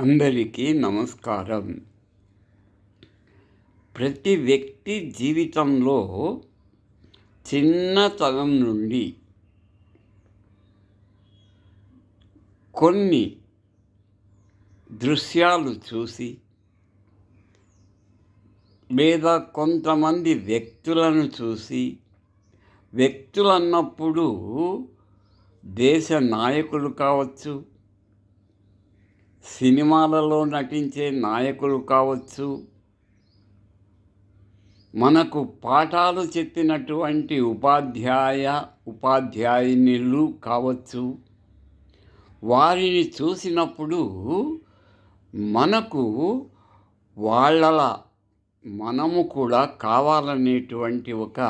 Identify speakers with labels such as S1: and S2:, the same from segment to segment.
S1: అందరికీ నమస్కారం. ప్రతి వ్యక్తి జీవితంలో చిన్నతనం నుండి కొన్ని దృశ్యాలు చూసి లేదా కొంతమంది వ్యక్తులను చూసి వ్యక్తులు అన్నప్పుడు దేశ నాయకులు కావచ్చు సినిమాలలో నటించే నాయకులు కావచ్చు. మనకు పాఠాలు చెప్పినటువంటి ఉపాధ్యాయ ఉపాధ్యాయునిలు కావచ్చు. వారిని చూసినప్పుడు మనకు వాళ్ళలా మనము కూడా కావాలనేటువంటి ఒక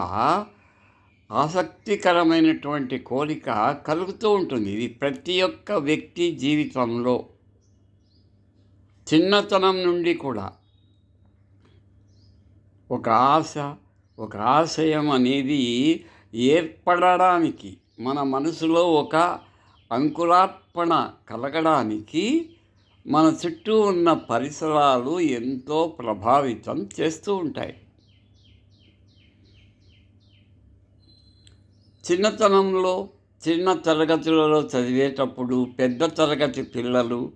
S1: ఆసక్తికరమైనటువంటి కోరిక కలుగుతూ ఉంటుంది. ఇది ప్రతి ఒక్క వ్యక్తి జీవితంలో చిన్నతనం నుండి కూడా ఒక ఆశ ఒక ఆశయం అనేది ఏర్పడడానికి మన మనసులో ఒక అంకురార్పణ కలగడానికి మన చుట్టూ ఉన్న పరిసరాలు ఎంతో ప్రభావితం చేస్తూ ఉంటాయి. చిన్నతనంలో చిన్న తరగతులలో చదివేటప్పుడు పెద్ద తరగతి పిల్లలు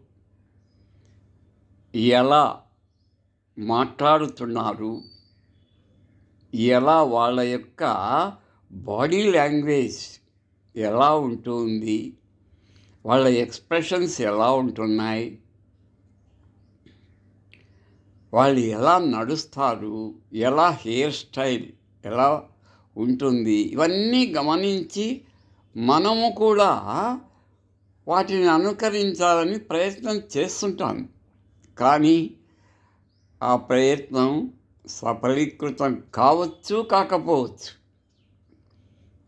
S1: ఎలా మాట్లాడుతున్నారు? ఎలా వాళ్ళ యొక్క బాడీ లాంగ్వేజ్ ఎలా ఉంటుంది? వాళ్ళ ఎక్స్ప్రెషన్స్ ఎలా ఉంటున్నాయి? వాళ్ళు ఎలా నడుస్తారు? ఎలా హెయిర్ స్టైల్ ఎలా ఉంటుంది? ఇవన్నీ గమనించి మనము కూడా వాటిని అనుకరించాలని ప్రయత్నం చేస్తుంటాము కానీ ఆ ప్రయత్నం సఫలీకృతం కావచ్చు కాకపోవచ్చు.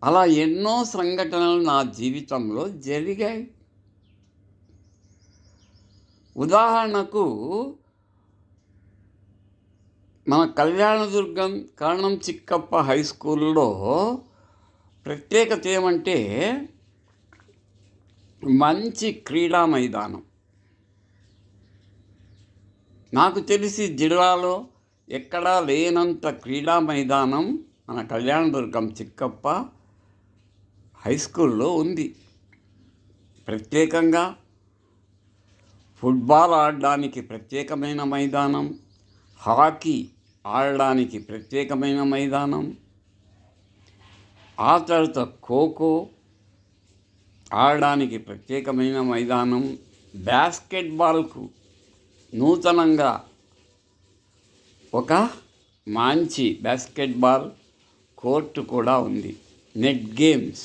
S1: అలా ఎన్నో సంఘటనలు నా జీవితంలో జరిగాయి. ఉదాహరణకు మన కళ్యాణదుర్గం కరణం చిక్కప్ప హై స్కూల్లో ప్రత్యేకత ఏమంటే మంచి క్రీడా మైదానం. నాకు తెలిసి జిల్లాలో ఎక్కడా లేనంత క్రీడా మైదానం మన కళ్యాణదుర్గం చిక్కప్ప హై స్కూల్లో ఉంది. ప్రత్యేకంగా ఫుట్బాల్ ఆడడానికి ప్రత్యేకమైన మైదానం హాకీ ఆడడానికి ప్రత్యేకమైన మైదానం ఆ తర్వాత ఖోఖో ఆడడానికి ప్రత్యేకమైన మైదానం బాస్కెట్బాల్కు నూతనంగా ఒక మంచి బాస్కెట్బాల్ కోర్టు కూడా ఉంది. Net games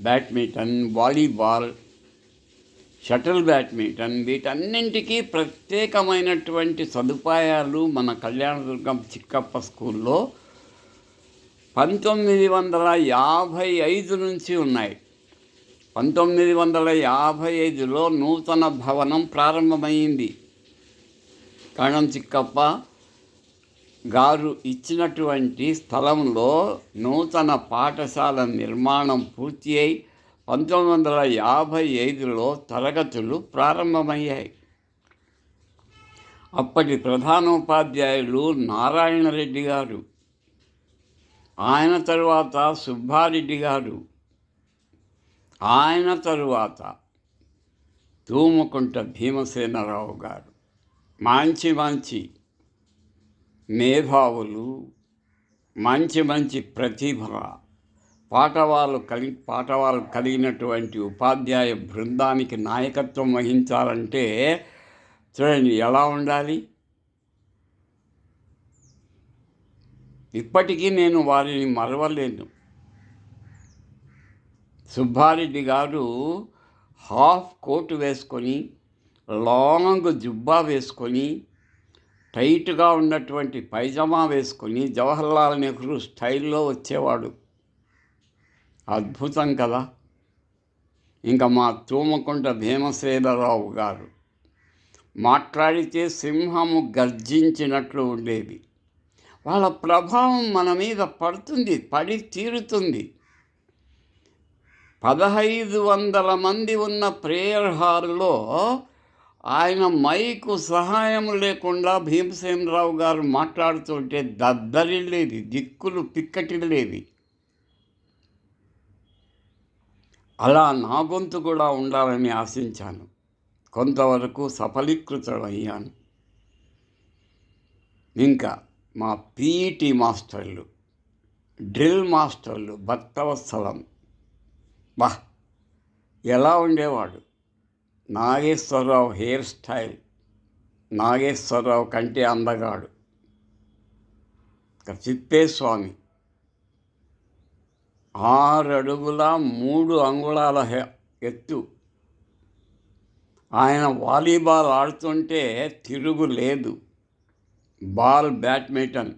S1: badminton volleyball shuttle badminton వీటన్నింటికీ ప్రత్యేకమైనటువంటి సదుపాయాలు మన కళ్యాణదుర్గం చిక్కప్ప స్కూల్లో పంతొమ్మిది వందల యాభై ఐదు నుంచి ఉన్నాయి. పంతొమ్మిది వందల యాభై ఐదులో నూతన భవనం ప్రారంభమైంది. కణం చిక్కప్ప గారు ఇచ్చినటువంటి స్థలంలో నూతన పాఠశాల నిర్మాణం పూర్తి అయి పంతొమ్మిది వందల యాభై ఐదులో తరగతులు ప్రారంభమయ్యాయి. అప్పటి ప్రధానోపాధ్యాయులు నారాయణ రెడ్డి గారు ఆయన తరువాత సుబ్బారెడ్డి గారు ఆయన తరువాత తూముకుంట భీమసేనరావు గారు. మంచి మంచి మేధావులు మంచి మంచి ప్రతిభ పాఠవాలు కలి పాఠవాలు కలిగినటువంటి ఉపాధ్యాయ బృందానికి నాయకత్వం వహించాలంటే చూడండి ఎలా ఉండాలి? ఇప్పటికీ నేను వారిని మరవలేను. సుబ్బారెడ్డి గారు హాఫ్ కోటు వేసుకొని లాంగ్ జుబ్బా వేసుకొని టైట్గా ఉన్నటువంటి పైజమా వేసుకొని జవహర్లాల్ నెహ్రూ స్టైల్లో వచ్చేవాడు. అద్భుతం కదా! ఇంకా మా తూమకుంట భీమసేనరావు గారు మాట్లాడితే సింహము గర్జించినట్లు ఉండేది. వాళ్ళ ప్రభావం మన మీద పడుతుంది పడి తీరుతుంది. పదహైదు వందల మంది ఉన్న ప్రేయర్ హాల్లో ఆయన మైకు సహాయం లేకుండా భీమసేనరావు గారు మాట్లాడుతుంటే దద్దరిల్లేది దిక్కులు పిక్కటిల్లేది అలా నా గొంతు కూడా ఉండాలని ఆశించాను. కొంతవరకు సఫలీకృతమయ్యాను ఇంకా మా పీఈటీ మాస్టర్లు డ్రిల్ మాస్టర్లు భక్తవత్సలం బా ఎలా ఉండేవాడు? Nageswararao hair style. నాగేశ్వరరావు కంటే అందగాడు. ఇక తిప్పేస్వామి. ఆరు అడుగుల మూడు అంగుళాల ఎత్తు. ఆయన వాలీబాల్ ఆడుతుంటే తిరుగు లేదు. Ball badminton.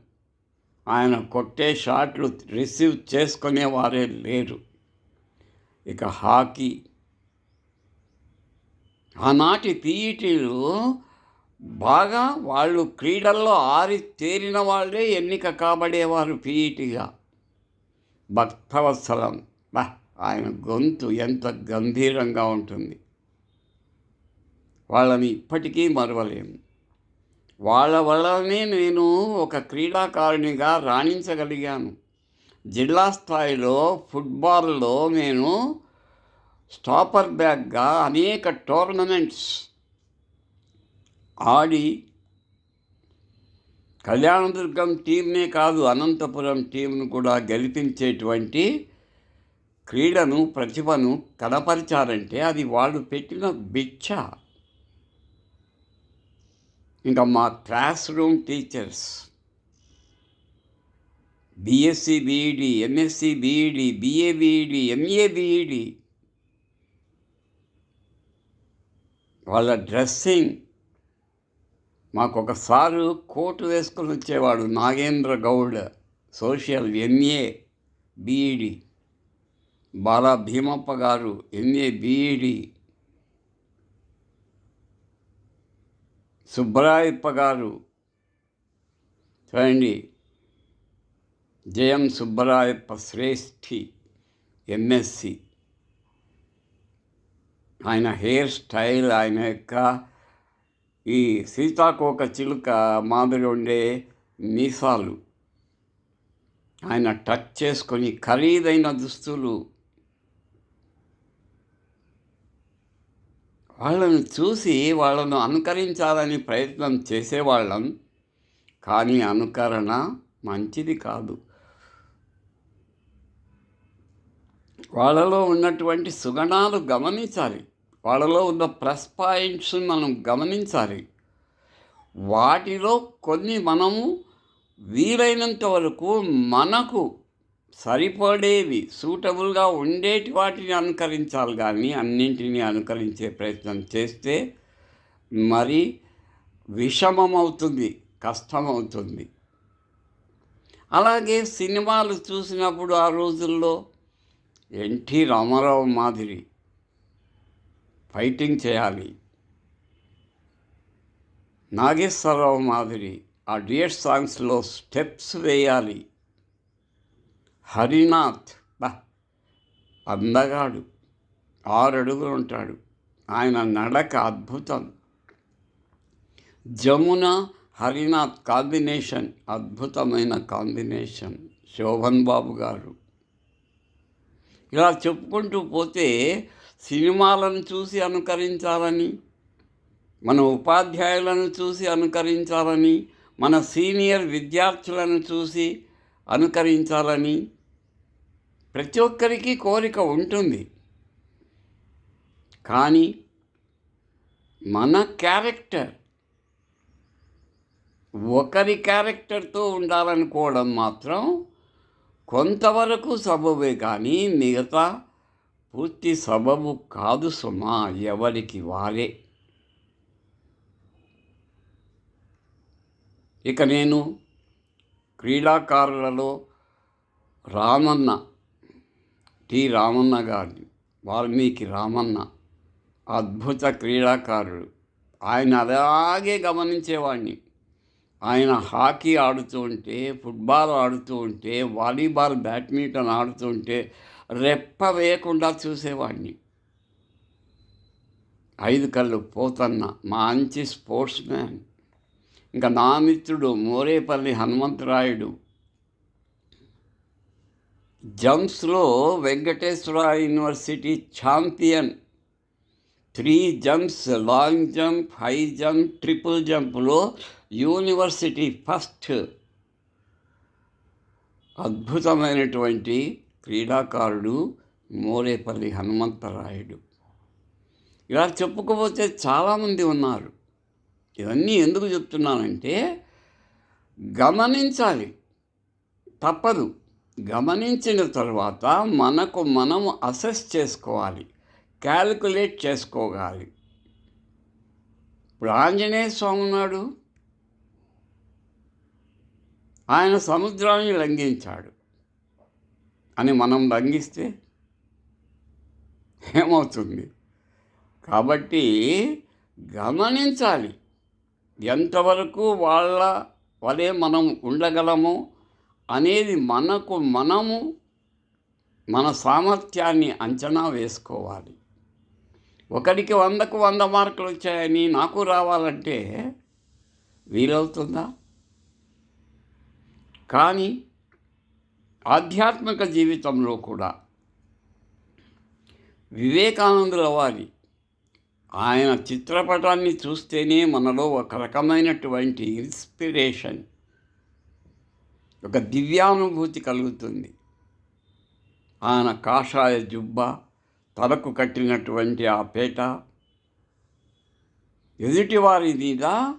S1: ఆయన కొట్టే షాట్లు రిసీవ్ చేసుకునేవారే లేరు. ఇక హాకీ. ఆనాటి పీఈటీలు బాగా వాళ్ళు క్రీడల్లో ఆరి తేరిన వాళ్ళే ఎన్నిక కాబడేవారు పీఈటీగా. భక్తవత్సలం. బా ఆయన గొంతు ఎంత గంభీరంగా ఉంటుంది. వాళ్ళని ఇప్పటికీ మరవలేము వాళ్ళ వల్లనే నేను ఒక క్రీడాకారునిగా రాణించగలిగాను. జిల్లా స్థాయిలో ఫుట్బాల్లో నేను స్టాపర్ బ్యాగ్గా అనేక టోర్నమెంట్స్ ఆడి కళ్యాణదుర్గం టీంనే కాదు అనంతపురం టీంను కూడా గెలిపించేటువంటి క్రీడను ప్రతిభను కనపరిచారంటే అది వాళ్ళు పెట్టిన బిచ్చ. ఇంకా మా class room teachers BSc BEd MSc BEd BA BEd MA BEd వాళ్ళ డ్రెస్సింగ్. మాకు ఒకసారి కోటు వేసుకొని వచ్చేవాడు Nagendra Goud social MA BEd Bala Bheemappa garu MA BEd Subbarayappa garu చూడండి జయం సుబ్బరాయప్ప శ్రేష్ఠి ఎంఎస్సి ఆయన హెయిర్ స్టైల్ ఆయన యొక్క ఈ సీతాకోక చిలుక మాదిరి ఉండే మీసాలు. ఆయన టచ్ చేసుకొని ఖరీదైన దుస్తులు. వాళ్ళను చూసి వాళ్ళను అనుకరించాలని ప్రయత్నం చేసేవాళ్ళం. కానీ అనుకరణ మంచిది కాదు. వాళ్ళలో ఉన్నటువంటి సుగణాలు గమనించాలి. వాళ్ళలో ఉన్న ప్లస్ పాయింట్స్ మనం గమనించాలి. వాటిలో కొన్ని మనము వీలైనంత వరకు మనకు సరిపడేవి సూటబుల్గా ఉండేటి వాటిని అనుకరించాలి కానీ అన్నింటినీ అనుకరించే ప్రయత్నం చేస్తే మరి విషమమవుతుంది కష్టమవుతుంది. అలాగే సినిమాలు చూసినప్పుడు ఆ రోజుల్లో ఎన్టీ రామారావు మాదిరి ఫైటింగ్ చేయాలి. నాగేశ్వరరావు మాదిరి ఆ డియట్ సాంగ్స్లో స్టెప్స్ వేయాలి. హరినాథ్ బా అందగాడు ఆరు అడుగులు ఉంటాడు. ఆయన నడక అద్భుతం. జమున హరినాథ్ కాంబినేషన్ అద్భుతమైన కాంబినేషన్ శోభన్ బాబు గారు. ఇలా చెప్పుకుంటూ పోతే సినిమాలను చూసి అనుకరించాలని మన ఉపాధ్యాయులను చూసి అనుకరించాలని మన సీనియర్ విద్యార్థులను చూసి అనుకరించాలని ప్రతి ఒక్కరికి కోరిక ఉంటుంది. కానీ మన క్యారెక్టర్ ఒకరి క్యారెక్టర్తో ఉండాలనుకోవడం మాత్రం కొంతవరకు సబబే కానీ మిగతా పూర్తి సబబు కాదు సుమా ఎవరికి వారే. ఇక నేను క్రీడాకారులలో రామన్న టి రామన్న గారిని వాల్మీకి రామన్న అద్భుత క్రీడాకారుడు. ఆయన అలాగే గమనించేవాడిని ఆయన హాకీ ఆడుతూ ఉంటే ఫుట్బాల్ ఆడుతూ ఉంటే వాలీబాల్ బ్యాడ్మింటన్ ఆడుతూ ఉంటే రెప్ప వేయకుండా చూసేవాడిని ఐదు కళ్ళు పోతన్న మా మంచి స్పోర్ట్స్ మ్యాన్ ఇంకా నా మిత్రుడు Morepalli Hanumantharayudu. జంప్స్లో Venkateswara university champion. Three jumps long jump high jump triple జంప్లో university first. అద్భుతమైనటువంటి క్రీడాకారుడు మోరేపల్లి హనుమంతరాయుడు. ఇలా చెప్పుకోపోతే చాలామంది ఉన్నారు. ఇవన్నీ ఎందుకు చెప్తున్నానంటే గమనించాలి. తప్పదు. గమనించిన తర్వాత మనకు మనము అసెస్ చేసుకోవాలి. క్యాలిక్యులేట్ చేసుకోవాలి. ఇప్పుడు ఆంజనేయ స్వామి ఉన్నాడు. ఆయన సముద్రాన్ని లంఘించాడు. అని మనం లంఘిస్తే ఏమవుతుంది? కాబట్టి గమనించాలి. ఎంతవరకు వాళ్ళ వలే మనం ఉండగలము అనేది మనకు మనము మన సామర్థ్యాన్ని అంచనా వేసుకోవాలి. ఒకరికి వందకు వంద మార్కులు వచ్చాయని నాకు రావాలంటే వీలవుతుందా? కానీ ఆధ్యాత్మిక జీవితంలో కూడా వివేకానందుల వారి ఆయన చిత్రపటాన్ని చూస్తేనే మనలో ఒక రకమైనటువంటి ఇన్స్పిరేషన్ ఒక దివ్యానుభూతి కలుగుతుంది. ఆయన కాషాయ జుబ్బ తలకు కట్టినటువంటి ఆ పేట ఎదుటివారి మీద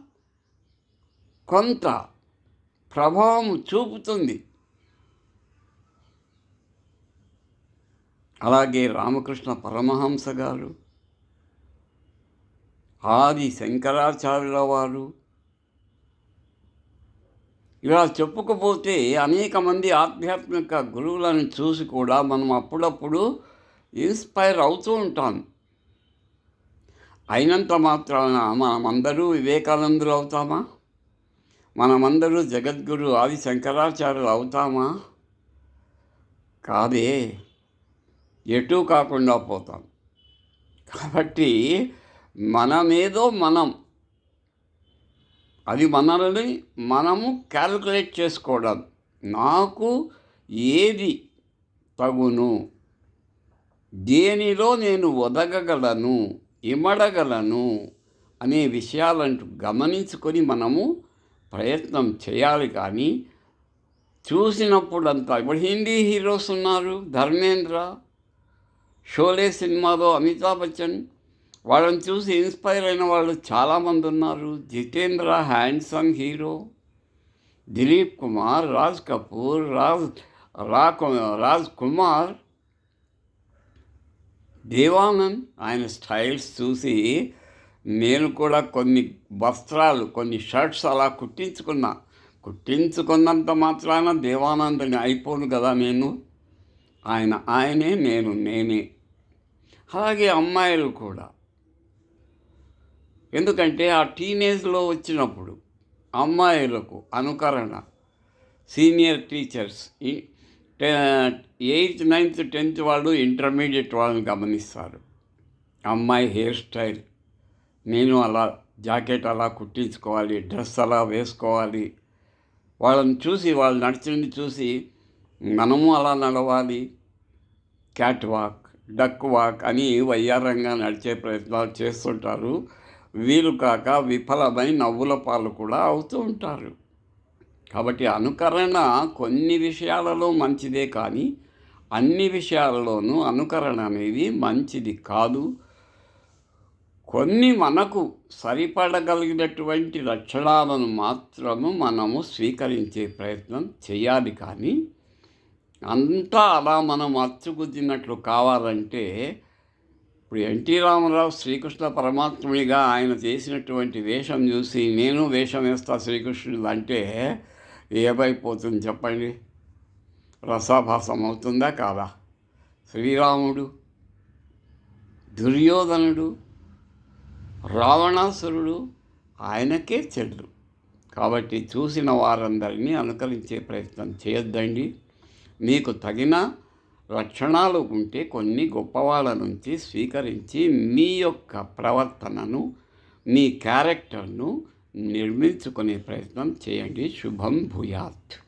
S1: కొంత ప్రభావం చూపుతుంది. అలాగే రామకృష్ణ పరమహంస గారు ఆది శంకరాచార్యుల వారు. ఇలా చెప్పుకపోతే అనేక మంది ఆధ్యాత్మిక గురువులను చూసి కూడా మనం అప్పుడప్పుడు ఇన్స్పైర్ అవుతూ ఉంటాం. అయినంత మాత్రాన మనమందరూ వివేకానందులు అవుతామా? మనమందరూ జగద్గురు ఆది శంకరాచార్యులు అవుతామా? కాదే. ఎటూ కాకుండా పోతాం. కాబట్టి మనమేదో మనం. అది మనల్ని మనము క్యాలిక్యులేట్ చేసుకోవడం. నాకు ఏది తగును? దేనిలో నేను ఒదగగలను? ఇమడగలను? అనే విషయాలంటూ గమనించుకొని మనము ప్రయత్నం చేయాలి కానీ చూసినప్పుడంతా ఇప్పుడు హిందీ హీరోస్ ఉన్నారు? ధర్మేంద్ర? షోలే సినిమాలో అమితాబ్ బచ్చన్ వాళ్ళని చూసి ఇన్స్పైర్ అయిన వాళ్ళు చాలామంది ఉన్నారు. జితేంద్ర హ్యాండ్సమ్ హీరో దిలీప్ కుమార్ రాజ్ కపూర్ రాజ్ రా రాజ్ కుమార్ దేవానంద్ ఆయన స్టైల్స్ చూసి నేను కూడా కొన్ని వస్త్రాలు కొన్ని షర్ట్స్ అలా కుట్టించుకున్నా. కుట్టించుకున్నంత మాత్రాన దేవానందని అయిపోను కదా నేను. ఆయన ఆయనే నేను నేనే. అలాగే అమ్మాయిలు కూడా. ఎందుకంటే ఆ టీనేజ్లో వచ్చినప్పుడు అమ్మాయిలకు అనుకరణ senior teachers eighth ninth tenth వాళ్ళు ఇంటర్మీడియట్ వాళ్ళని గమనిస్తారు. అమ్మాయి హెయిర్ స్టైల్. నేను అలా జాకెట్ అలా కుట్టించుకోవాలి డ్రెస్ అలా వేసుకోవాలి. వాళ్ళని చూసి వాళ్ళు నడిచింది చూసి మనము అలా నడవాలి. Cat walk. డక్ వాక్ అని వయ్యారంగా నడిచే ప్రయత్నాలు చేస్తుంటారు. వీలు కాక విఫలమై నవ్వుల పాలు కూడా అవుతూ ఉంటారు. కాబట్టి అనుకరణ కొన్ని విషయాలలో మంచిదే కానీ అన్ని విషయాలలోనూ అనుకరణ అనేది మంచిది కాదు. కొన్ని మనకు సరిపడగలిగినటువంటి లక్షణాలను మాత్రము మనము స్వీకరించే ప్రయత్నం చేయాలి కానీ అంతా అలా మనం అచ్చుగుద్దినట్లు కావాలంటే ఇప్పుడు ఎన్టీ రామారావు శ్రీకృష్ణ పరమాత్ముడిగా ఆయన చేసినటువంటి వేషం చూసి నేను వేషం వేస్తా శ్రీకృష్ణుడు అంటే ఏమైపోతుంది చెప్పండి? రసాభాసం అవుతుందా కాదా? శ్రీరాముడు దుర్యోధనుడు రావణాసురుడు ఆయనకే చెడు. కాబట్టి చూసిన వారందరినీ అనుకరించే ప్రయత్నం చేయొద్దండి. మీకు తగిన లక్షణాలు ఉంటే కొన్ని గొప్పవాళ్ళ నుంచి స్వీకరించి మీ యొక్క ప్రవర్తనను మీ క్యారెక్టర్ను నిర్మించుకునే ప్రయత్నం చేయండి. శుభం భూయాత్.